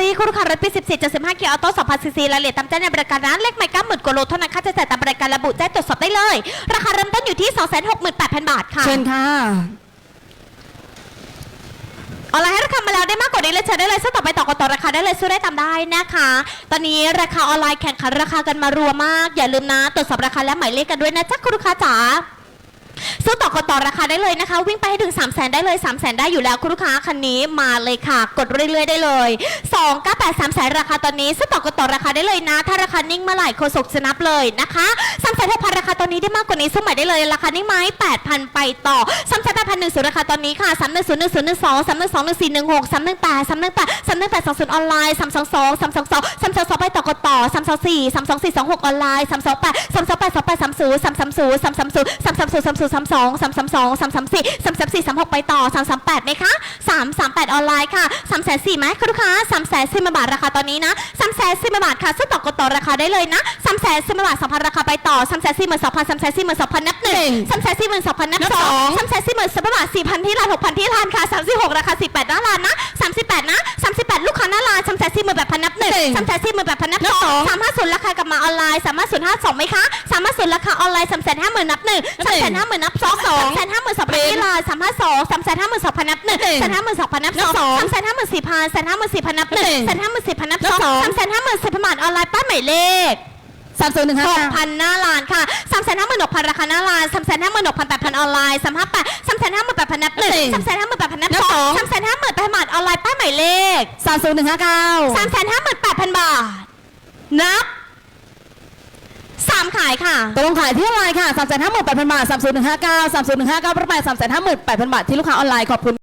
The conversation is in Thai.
รี่คุณลูกค้ารถปี 14 75เกียร์ออโต้2,000ซีซีรายละเอียดตามแจ้งในบริการร้านเลขไม่ก้าหมื่นกว่าโลเท่านั้นค่าใช้จ่ายตามบริการระบุแจ้งตรวจสอบได้เลย ราคาเริ่มต้นอยู่ที่ 268,000 บาทค่ะเชิญค่ะออนไลน์ให้ราคามาแล้วได้มากกว่านี้เลยเชิญได้เลยซึ่งต่อไปต่อกันต่อราคาได้เลยซื้อได้ตามได้นะคะ ตอนนี้ราคาออนไลน์แข่งขันราคากันมารัวมาก อย่าลืมนะตรวจสอบราคาและหมายเลขกันด้วยนะจ๊ะคุณลูกค้าจ๋า ซื้อต่อกดต่อราคาได้เลยนะคะ วิ่งไปให้ถึง 3 0 0แสนได้เลย 3 0 0แสนได้อยู่แล้วคุณลูกค้าคันนี้มาเลยค่ะ กดเรื่อยๆได้เลย2ก้าแปดสามแสนราคาตอนนี้ซื้อต่อกดต่อราคาได้เลยนะ ถ้าราคานิ่งเมื่อไหร่โคศกจะนับเลยนะคะสามแสนหกพันราคาตอนนี้ได้มากกว่านี้ซื้อใหม่ได้เลยราคานิ่งไม้แปดพันไปต่อสามแสนแปดพันหนึ่งศูนย์ราคาตอนนี้ค่ะสามหนึ่งศูนย์หนึ่งศูนย์หนึ่งสองสามหนึ่งสองหนึ่งสี่หนึ่งหกสามหนึ่งแปดสามหนึ่งแปดสามหนึ่งแปดสองศูนย์ออนไลน์สามสองสองสามสองสองสามสองสองไปต่อกดต่อสามสองสี่สามสองสี่สองหกออนไลน์สามสองแปดสามสองแปดส 3 2 8 3 2 8 2 8 3 0 3 3 0 3 3 0 3 3 0 3 0 3 2 3 3 2 3 3 4 3 3 4 3 6ไปต่อ3 3 8ไหมคะ3 3 8ออนไลน์ค่ะ3 4 0ไหมคุณลูกค้า3 4 0บาทราคาตอนนี้นะ3 4 0บาทค่ะซื้อต่อกันต่อราคาได้เลยนะ3 4 0บาท2,000ราคาไปต่อ3 4 0 0 0 2,000 3 4 0 0 2,000นับหนึ่ง3 4 0 0 0 2,000นับสอง3 4 0 0 0 2บาท4,000ที่ร้าน6,000ที่ร้านค่ะ36ราคา18หน้าร้านนะ38นะ38ลูกค้าหน้าร้าน3 4 0 0 0 แบบพันนับหนึ่ง3 4 0 0 0แบบพันนับสอง3 5 0ราคากลับมาออนไลน์3 5 0 5 2ไหมคะ3 5 0ราคาออนไลน์3 5 0 0 0 0นับหนึ่ง3 5 0 0 0 0นับสอง3 5 0 0 0 2พันที่ร้าน3 5 2 3 5 0 0 2พันนับหนึ่ง3 5 0 0 0 2พันนับสอง3 5 0 0 0 4พัน3 5 0 0 0 4พันนับหนึ่ง3 5 0 0 0 4พันนับสอง3 5 0 0 0 10พันบาทออนไลน์ป้ายหมายเลขสามศูนย์หนึ่งหห้ากพันหน้าร้านค่ะสามแสนห้าหมื่นหกพันราคาหน้าร้านสามแสนห้าหมื่นหกพันแปดพันออนไลน์สามห้าแปดสามแสนห้าหมื่นแปดพันนับหนึ่งสามแสนห้าหมื่นแปดพันนับสองสามแสนห้าหมื่นแปดพันบาทออนไลน์ป้ายหมายเลขสามศูนย์หนึ่งห้าเก้าสามแสนห้าหมื่นแปดพันบาท นับสามขายค่ะ ตกลงขายที่ออนไลน์ค่ะสามแสนห้าหมื่นแปดพันบาทสามศูนย์หนึ่งห้าเก้าสามศูนย์หนึ่งห้าเก้าประมาณสามแสนห้าหมื่นแปดพันบาทที่ลูกค้าออนไลน์ขอบคุณ